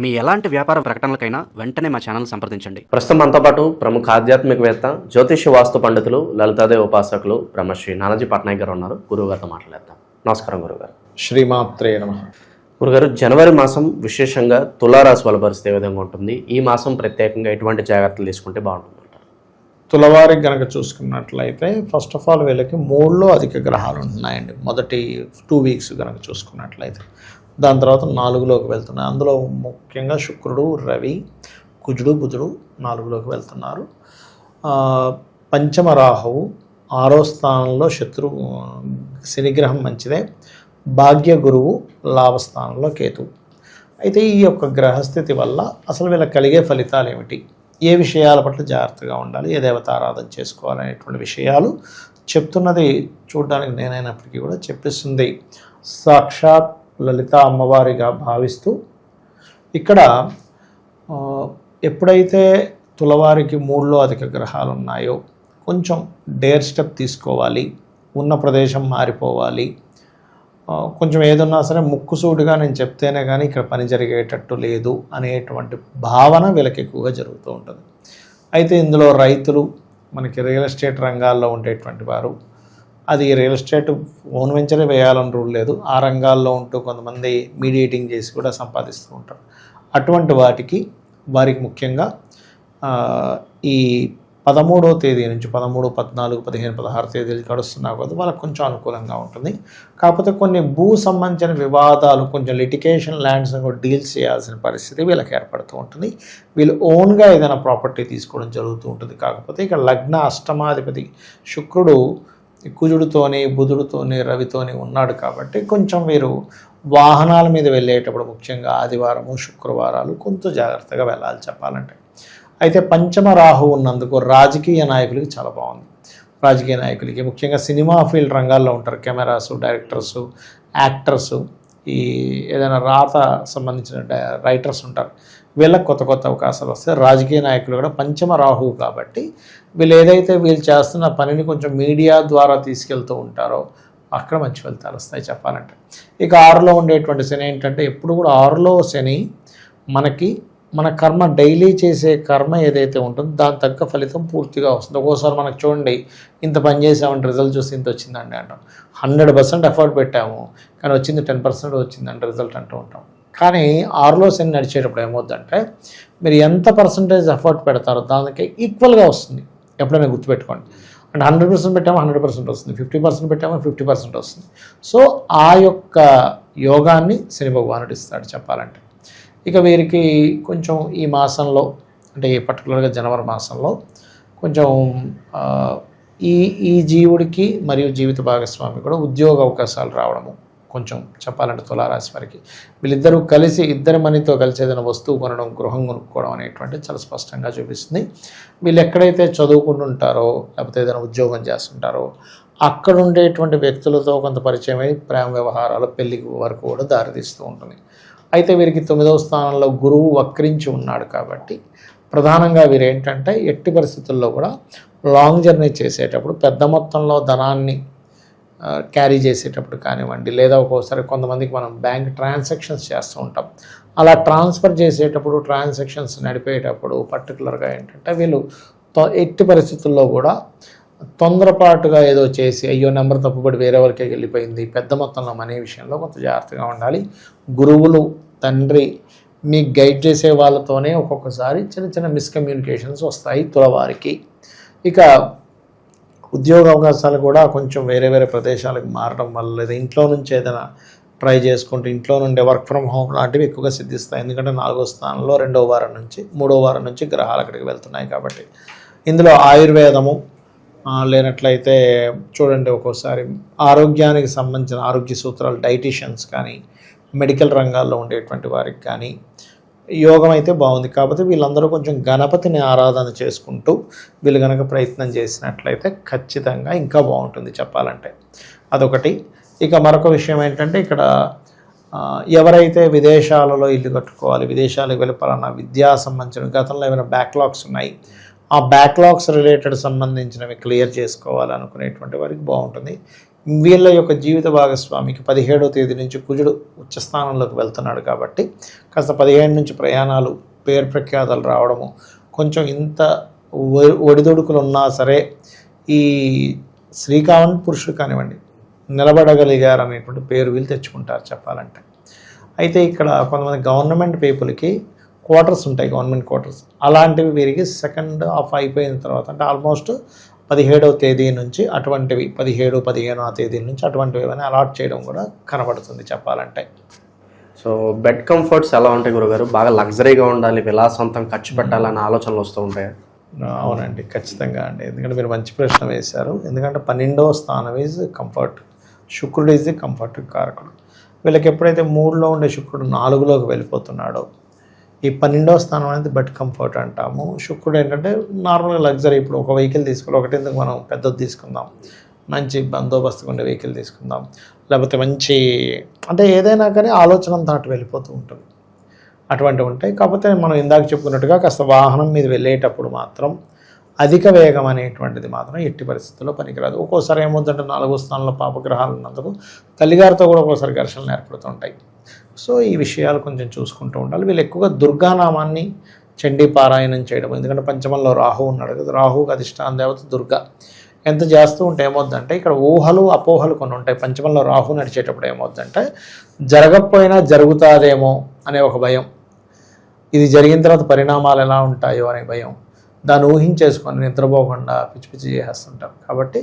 మీ ఎలాంటి వ్యాపార ప్రకటనలకైనా వెంటనే మా ఛానల్ సంప్రదించండి. ప్రస్తుతం మనతో పాటు ప్రముఖ ఆధ్యాత్మికవేత్త జ్యోతిష్య వాస్తు పండితులు లలితాదేవి ఉపాసకులు బ్రహ్మశ్రీ నానాజీ పట్నాయక్ గారు ఉన్నారు. గురువుగారితో మాట్లాడేద్దాం. నమస్కారం గురుగారు శ్రీమాత్రే నమ. గురుగారు జనవరి మాసం విశేషంగా తులారాశి వాళ్ళ పరిస్థితి ఏ విధంగా ఉంటుంది? ఈ మాసం ప్రత్యేకంగా ఎటువంటి జాగ్రత్తలు తీసుకుంటే బాగుంటుంది తులవారికి గనక చూసుకున్నట్లయితే ఫస్ట్ ఆఫ్ ఆల్ వీళ్ళకి మూడులో అధిక గ్రహాలు ఉంటున్నాయండి మొదటి టూ వీక్స్ కనుక చూసుకున్నట్లయితే. దాని తర్వాత నాలుగులోకి వెళ్తున్నాయి. అందులో ముఖ్యంగా శుక్రుడు రవి కుజుడు బుధుడు నాలుగులోకి వెళ్తున్నారు. పంచమ రాహువు ఆరో స్థానంలో శత్రు శనిగ్రహం మంచిదే. భాగ్య గురువు లాభస్థానంలో కేతు. అయితే ఈ యొక్క గ్రహస్థితి వల్ల అసలు వీళ్ళకి కలిగే ఫలితాలు ఏమిటి? ఏ విషయాల పట్ల జాగ్రత్తగా ఉండాలి? ఏ దేవత ఆరాధన చేసుకోవాలనేటువంటి విషయాలు చెప్తున్నది చూడడానికి నేనైనప్పటికీ కూడా చెప్పిస్తుంది. సాక్షాత్ లలిత అమ్మవారిగా భావిస్తూ ఇక్కడ ఎప్పుడైతే తులవారికి మూడులో అధిక గ్రహాలు ఉన్నాయో కొంచెం డేర్ స్టెప్ తీసుకోవాలి ఉన్న ప్రదేశం మారిపోవాలి. కొంచెం ఏదున్నా సరే ముక్కుసూటిగా నేను చెప్తేనే కానీ ఇక్కడ పని జరిగేటట్టు లేదు అనేటువంటి భావన వీళ్ళకి ఎక్కువగా జరుగుతూ ఉంటుంది. అయితే ఇందులో రైతులు మనకి రియల్ ఎస్టేట్ రంగాల్లో ఉండేటువంటి వారు అది రియల్ ఎస్టేట్ ఓన్ వెంచరే వేయాలని రూల్ లేదు. ఆ రంగాల్లో ఉంటూ కొంతమంది మీడియేటింగ్ చేసి కూడా సంపాదిస్తూ ఉంటారు. అటువంటి వాటికి వారికి ముఖ్యంగా ఈ పదమూడో తేదీ నుంచి పదమూడు పద్నాలుగు పదిహేను పదహారు తేదీలు గడుస్తున్నా కొద్ది వాళ్ళకి కొంచెం అనుకూలంగా ఉంటుంది. కాకపోతే కొన్ని భూ సంబంధించిన వివాదాలు కొంచెం లిటికేషన్ ల్యాండ్స్ కూడా డీల్స్ చేయాల్సిన పరిస్థితి వీళ్ళకి ఏర్పడుతూ ఉంటుంది. వీళ్ళు ఓన్గా ఏదైనా ప్రాపర్టీ తీసుకోవడం జరుగుతూ ఉంటుంది. కాకపోతే ఇక్కడ లగ్న అష్టమాధిపతి శుక్రుడు కుజుడితోని బుధుడితోని రవితోని ఉన్నాడు కాబట్టి కొంచెం వీరు వాహనాల మీద వెళ్ళేటప్పుడు ముఖ్యంగా ఆదివారము శుక్రవారాలు కొంత జాగ్రత్తగా వెళ్ళాలి చెప్పాలంటే. అయితే పంచమ రాహు ఉన్నందుకు రాజకీయ నాయకులకి చాలా బాగుంది. రాజకీయ నాయకులకి ముఖ్యంగా సినిమా ఫీల్డ్ రంగాల్లో ఉంటారు. కెమెరాస్ డైరెక్టర్స్ యాక్టర్స్ ఈ ఏదైనా రాత సంబంధించిన రైటర్స్ ఉంటారు. వీళ్ళకి కొత్త కొత్త అవకాశాలు వస్తాయి. రాజకీయ నాయకులు కూడా పంచమ రాహువు కాబట్టి వీళ్ళు ఏదైతే వీళ్ళు చేస్తున్న పనిని కొంచెం మీడియా ద్వారా తీసుకెళ్తూ ఉంటారో అక్కడ మంచి ఫలితాలు వస్తాయి చెప్పాలంటే. ఇక ఆరులో ఉండేటువంటి శని ఏంటంటే ఎప్పుడు కూడా ఆరులో శని మనకి మన కర్మ డైలీ చేసే కర్మ ఏదైతే ఉంటుందో దాని తగ్గ ఫలితం పూర్తిగా వస్తుంది. ఒక్కోసారి మనకు చూడండి ఇంత పని చేసామంటే రిజల్ట్ చూసి ఇంత వచ్చిందండి అంటాం. హండ్రెడ్ పర్సెంట్ ఎఫర్ట్ పెట్టాము కానీ వచ్చింది టెన్ పర్సెంట్ వచ్చిందండి రిజల్ట్ అంటూ ఉంటాం. కానీ ఆరులో శని నడిచేటప్పుడు ఏమవుతుందంటే మీరు ఎంత పర్సంటేజ్ ఎఫర్ట్ పెడతారో దానికి ఈక్వల్గా వస్తుంది. ఎప్పుడైనా గుర్తుపెట్టుకోండి. అంటే హండ్రెడ్ పర్సెంట్ పెట్టామో? హండ్రెడ్ పర్సెంట్ వస్తుంది. ఫిఫ్టీ పర్సెంట్ పెట్టామో? ఫిఫ్టీ పర్సెంట్ వస్తుంది. సో ఆ యొక్క యోగాన్ని శని భగవానుడు ఇస్తాడు చెప్పాలంటే. ఇక వీరికి కొంచెం ఈ మాసంలో అంటే ఈ పర్టికులర్గా జనవరి మాసంలో కొంచెం ఈ ఈ జీవుడికి మరియు జీవిత భాగస్వామి కూడా ఉద్యోగ అవకాశాలు రావడము. కొంచెం చెప్పాలంటే తులారాశి వారికి. వీళ్ళిద్దరూ కలిసి ఇద్దరి మనీతో కలిసి ఏదైనా వస్తువు కొనడం గృహం కొనుక్కోవడం అనేటువంటి చాలా స్పష్టంగా చూపిస్తుంది. వీళ్ళు ఎక్కడైతే చదువుకుంటుంటారో లేకపోతే ఏదైనా ఉద్యోగం చేస్తుంటారో అక్కడ ఉండేటువంటి వ్యక్తులతో కొంత పరిచయమై ప్రేమ వ్యవహారాలు పెళ్ళి వరకు కూడా దారితీస్తూ ఉంటుంది. అయితే వీరికి తొమ్మిదవ స్థానంలో గురువు వక్రించి ఉన్నాడు కాబట్టి ప్రధానంగా వీరు ఏంటంటే ఎట్టి పరిస్థితుల్లో కూడా లాంగ్ జర్నీ చేసేటప్పుడు పెద్ద మొత్తంలో ధనాన్ని క్యారీ చేసేటప్పుడు కానివ్వండి లేదా ఒక్కోసారి కొంతమందికి మనం బ్యాంక్ ట్రాన్సాక్షన్స్ చేస్తూ ఉంటాం. అలా ట్రాన్స్ఫర్ చేసేటప్పుడు ట్రాన్సాక్షన్స్ నడిపేటప్పుడు పర్టికులర్గా ఏంటంటే వీళ్ళు ఎట్టి పరిస్థితుల్లో కూడా తొందరపాటుగా ఏదో చేసి అయ్యో నెంబర్ తప్పుబడి వేరే వరకే వెళ్ళిపోయింది పెద్ద మొత్తంలో మనీ విషయంలో కొంత జాగ్రత్తగా ఉండాలి. గురువులు తండ్రి మీకు గైడ్ చేసే వాళ్ళతోనే ఒక్కొక్కసారి చిన్న చిన్న మిస్కమ్యూనికేషన్స్ వస్తాయి తులవారికి. ఇక ఉద్యోగ అవకాశాలు కూడా కొంచెం వేరే వేరే ప్రదేశాలకు మారడం వల్ల లేదా ఇంట్లో నుంచి ఏదైనా ట్రై చేసుకుంటూ ఇంట్లో నుండే వర్క్ ఫ్రమ్ హోమ్ లాంటివి ఎక్కువగా సిద్ధిస్తాయి. ఎందుకంటే నాలుగో స్థానంలో రెండో వారం నుంచి మూడో వారం నుంచి గ్రహాలు అక్కడికి వెళ్తున్నాయి కాబట్టి. ఇందులో ఆయుర్వేదము లేనట్లయితే చూడండి ఒక్కోసారి ఆరోగ్యానికి సంబంధించిన ఆరోగ్య సూత్రాలు డైటీషియన్స్ కానీ మెడికల్ రంగాల్లో ఉండేటువంటి వారికి కానీ యోగం అయితే బాగుంది. కాకపోతే వీళ్ళందరూ కొంచెం గణపతిని ఆరాధన చేసుకుంటూ వీళ్ళు కనుక ప్రయత్నం చేసినట్లయితే ఖచ్చితంగా ఇంకా బాగుంటుంది చెప్పాలంటే. అదొకటి. ఇక మరొక విషయం ఏంటంటే ఇక్కడ ఎవరైతే విదేశాలలో ఇల్లు కట్టుకోవాలి విదేశాలకు వెళ్ళి పలానా విద్యా సంబంధించిన గతంలో ఏమైనా బ్యాక్లాగ్స్ ఉన్నాయి? ఆ బ్యాక్లాగ్స్ రిలేటెడ్ సంబంధించినవి క్లియర్ చేసుకోవాలి అనుకునేటువంటి వారికి బాగుంటుంది. వీళ్ళ యొక్క జీవిత భాగస్వామికి పదిహేడో తేదీ నుంచి కుజుడు ఉచ్చస్థానంలోకి వెళ్తున్నాడు కాబట్టి కాస్త పదిహేడు నుంచి ప్రయాణాలు పేరు ప్రఖ్యాతలు రావడము కొంచెం ఇంత ఒడిదొడుకులు ఒడిదుడుకులు ఉన్నా సరే ఈ స్త్రీ కావండి పురుషుడు కానివ్వండి నిలబడగలిగారు అనేటువంటి పేరు వీళ్ళు తెచ్చుకుంటారు చెప్పాలంటే. అయితే ఇక్కడ కొంతమంది గవర్నమెంట్ పీపుల్కి క్వార్టర్స్ ఉంటాయి గవర్నమెంట్ క్వార్టర్స్. అలాంటివి వీరికి సెకండ్ హాఫ్ అయిపోయిన తర్వాత అంటే ఆల్మోస్ట్ పదిహేడవ తేదీ నుంచి అటువంటివి పదిహేడు పదిహేను ఆ తేదీ నుంచి అటువంటివి ఏమైనా అలాట్ చేయడం కూడా కనబడుతుంది చెప్పాలంటే. సో బెడ్ కంఫర్ట్స్ ఎలా ఉంటాయి గురుగారు? బాగా లగ్జరీగా ఉండాలి విలాసవంతం ఖర్చు పెట్టాలన్న ఆలోచనలు వస్తూ ఉంటాయి? అవునండి ఖచ్చితంగా అండి. ఎందుకంటే మీరు మంచి ప్రశ్న వేశారు. ఎందుకంటే పన్నెండవ స్థానం ఈజ్ కంఫర్ట్ శుక్రుడు ఈజ్ ది కంఫర్ట్ కారకుడు. వీళ్ళకి ఎప్పుడైతే మూడులో ఉండే శుక్రుడు నాలుగులోకి వెళ్ళిపోతున్నాడో ఈ పన్నెండవ స్థానం అనేది బెడ్ కంఫర్ట్ అంటాము. శుక్రుడు ఏంటంటే నార్మల్గా లగ్జరీ ఇప్పుడు ఒక వెహికల్ తీసుకోవాలి ఒకటి ఎందుకు మనం పెద్దది తీసుకుందాం? మంచి బందోబస్తుగా ఉండే వెహికల్ తీసుకుందాం. లేకపోతే మంచి అంటే ఏదైనా కానీ ఆలోచన అంతా అటు వెళ్ళిపోతూ ఉంటుంది. అటువంటివి ఉంటాయి. కాకపోతే మనం ఇందాక చెప్పుకున్నట్టుగా కాస్త వాహనం మీద వెళ్ళేటప్పుడు మాత్రం అధిక వేగం అనేటువంటిది మాత్రం ఎట్టి పరిస్థితుల్లో పనికిరాదు. ఒక్కోసారి ఏమవుతుందంటే నాలుగో స్థానంలో పాపగ్రహాలు ఉన్నందుకు తల్లిగారితో కూడా ఒక్కోసారి ఘర్షణలు ఏర్పడుతుంటాయి సో ఈ విషయాలు కొంచెం చూసుకుంటూ ఉండాలి. వీళ్ళు ఎక్కువగా దుర్గానామాన్ని చండీ పారాయణం చేయడం ఎందుకంటే పంచమంలో రాహు ఉన్నాడు కదా రాహుకి అధిష్టాన దేవత దుర్గా. ఎంత చేస్తూ ఉంటే ఏమవుద్దంటే ఇక్కడ ఊహలు అపోహలు కొన్ని ఉంటాయి. పంచమంలో రాహు నడిచేటప్పుడు ఏమవుద్దంటే జరగకపోయినా జరుగుతాదేమో అనే ఒక భయం. ఇది జరిగిన తర్వాత పరిణామాలు ఎలా ఉంటాయో అనే భయం. దాన్ని ఊహించేసుకొని నిద్రపోకుండా పిచ్చి పిచ్చి చేసేస్తుంటారు. కాబట్టి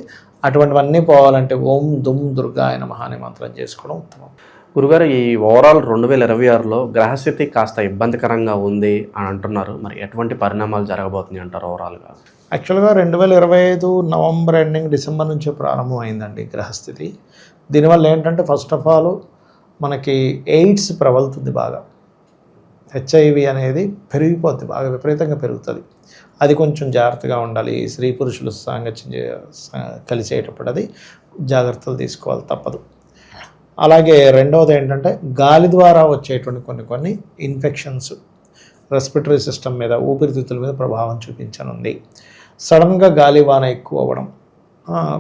అటువంటివన్నీ పోవాలంటే ఓం దుమ్ దుర్గా ఆయన మహాని మంత్రం చేసుకోవడం ఉత్తమం. గురుగారు ఈ ఓవరాల్ రెండు వేల ఇరవై ఆరులో గ్రహస్థితి కాస్త ఇబ్బందికరంగా ఉంది అని అంటున్నారు. మరి ఎటువంటి పరిణామాలు జరగబోతున్నాయి అంటారు ఓవరాల్గా? యాక్చువల్గా రెండు వేల ఇరవై ఐదు నవంబర్ ఎండింగ్ డిసెంబర్ నుంచి ప్రారంభమైందండి గ్రహస్థితి. దీనివల్ల ఏంటంటే ఫస్ట్ ఆఫ్ ఆల్ మనకి ఎయిడ్స్ ప్రబలుతుంది బాగా. హెచ్ఐవి అనేది పెరిగిపోద్ది బాగా విపరీతంగా పెరుగుతుంది. అది కొంచెం జాగ్రత్తగా ఉండాలి. స్త్రీ పురుషులు సాంగత్యం కలిసేటప్పుడు అది జాగ్రత్తలు తీసుకోవాలి తప్పదు. అలాగే రెండవది ఏంటంటే గాలి ద్వారా వచ్చేటువంటి కొన్ని కొన్ని ఇన్ఫెక్షన్స్ రెస్పిటరీ సిస్టమ్ మీద ఊపిరితిత్తుల మీద ప్రభావం చూపించనుంది. సడన్గా గాలి వాన ఎక్కువ అవ్వడం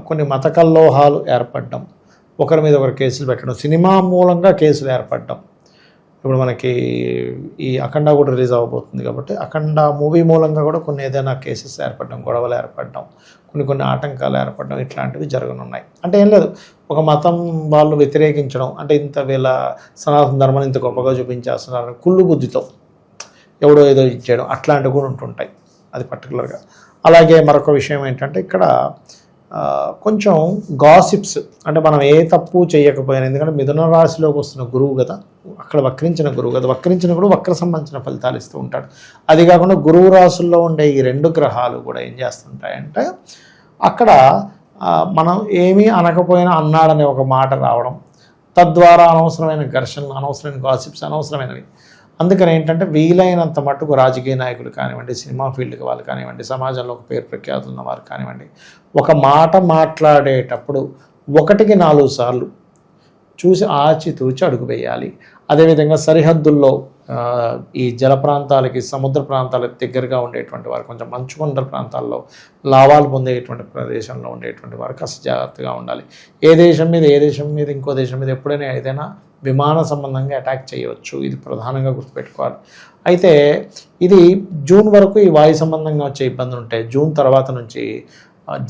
కొన్ని మతకల్లోహాలు ఏర్పడడం ఒకరి మీద ఒకరు కేసులు పెట్టడం సినిమా మూలంగా కేసులు ఏర్పడడం. ఇప్పుడు మనకి ఈ అఖండ కూడా రిలీజ్ అవ్వబోతుంది కాబట్టి అఖండ మూవీ మూలంగా కూడా కొన్ని ఏదైనా కేసెస్ ఏర్పడడం గొడవలు ఏర్పడడం కొన్ని కొన్ని ఆటంకాలు ఏర్పడడం ఇట్లాంటివి జరగనున్నాయి. అంటే ఏం లేదు ఒక మతం వాళ్ళు వ్యతిరేకించడం అంటే ఇంత వీళ్ళ సనాతన ధర్మాన్ని ఇంత గొప్పగా చూపించేస్తున్నారు కుళ్ళు బుద్ధితో ఎవడో ఏదో ఇచ్చేయడం అట్లాంటివి కూడా ఉంటుంటాయి అది పర్టికులర్గా అలాగే మరొక విషయం ఏంటంటే ఇక్కడ కొంచెం గాసిప్స్ అంటే మనం ఏ తప్పు చేయకపోయినా ఎందుకంటే మిథున రాశిలోకి వస్తున్న గురువు కదా అక్కడ వక్రించిన గురువు కదా వక్రించిన కూడా వక్ర సంబంధించిన ఫలితాలు ఇస్తూ ఉంటాడు. అది కాకుండా గురువు రాశుల్లో ఉండే ఈ రెండు గ్రహాలు కూడా ఏం చేస్తుంటాయంటే అక్కడ మనం ఏమీ అనకపోయినా అన్నాడనే ఒక మాట రావడం తద్వారా అనవసరమైన ఘర్షణలు అనవసరమైన గాసిప్స్ అనవసరమైనవి. అందుకని ఏంటంటే వీలైనంత మట్టుకు రాజకీయ నాయకులు కానివ్వండి సినిమా ఫీల్డ్కి వాళ్ళు కానివ్వండి సమాజంలో ఒక పేరు ప్రఖ్యాతులు ఉన్న వారు కానివ్వండి ఒక మాట మాట్లాడేటప్పుడు ఒకటికి నాలుగు సార్లు చూసి ఆచితూచి అడుగు వేయాలి. అదేవిధంగా సరిహద్దుల్లో ఈ జల ప్రాంతాలకి సముద్ర ప్రాంతాలకు దగ్గరగా ఉండేటువంటి వారు కొంచెం మంచుకొండల ప్రాంతాల్లో లాభాలు పొందేటువంటి ప్రదేశంలో ఉండేటువంటి వారు కాస్త జాగ్రత్తగా ఉండాలి. ఏ దేశం మీద ఏ దేశం మీద ఇంకో దేశం మీద ఎప్పుడైనా ఏదైనా విమాన సంబంధంగా అటాక్ చేయవచ్చు. ఇది ప్రధానంగా గుర్తుపెట్టుకోవాలి. అయితే ఇది జూన్ వరకు ఈ వాయు సంబంధంగా వచ్చే ఇబ్బందులు ఉంటాయి. జూన్ తర్వాత నుంచి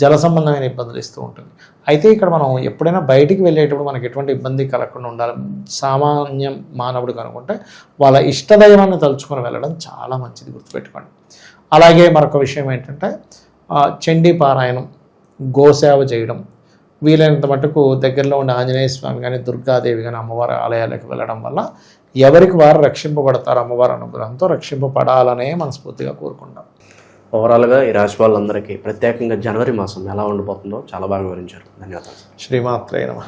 జల సంబంధమైన ఇబ్బందులు ఇస్తూ ఉంటుంది. అయితే ఇక్కడ మనం ఎప్పుడైనా బయటికి వెళ్ళేటప్పుడు మనకి ఎటువంటి ఇబ్బంది కలగకుండా ఉండాలి. సామాన్యం మానవుడు కనుకుంటే వాళ్ళ ఇష్టదైవాన్ని తలుచుకొని వెళ్ళడం చాలా మంచిది గుర్తుపెట్టుకోండి. అలాగే మరొక విషయం ఏంటంటే చండీ పారాయణం గోసేవ చేయడం వీలైనంత మటుకు దగ్గరలో ఉండే ఆంజనేయ స్వామి కానీ దుర్గాదేవి కానీ అమ్మవారి ఆలయాలకు వెళ్ళడం వల్ల ఎవరికి వారు రక్షింపబడతారు అమ్మవారి అనుగ్రహంతో రక్షింపబడాలనే మనస్ఫూర్తిగా కోరుకుంటాం. ఓవరాల్గా ఈ రాశి వాళ్ళందరికీ ప్రత్యేకంగా జనవరి మాసం ఎలా ఉండబోతుందో చాలా బాగా వివరించారు. ధన్యవాదాలు. శ్రీమాత్రే నమ.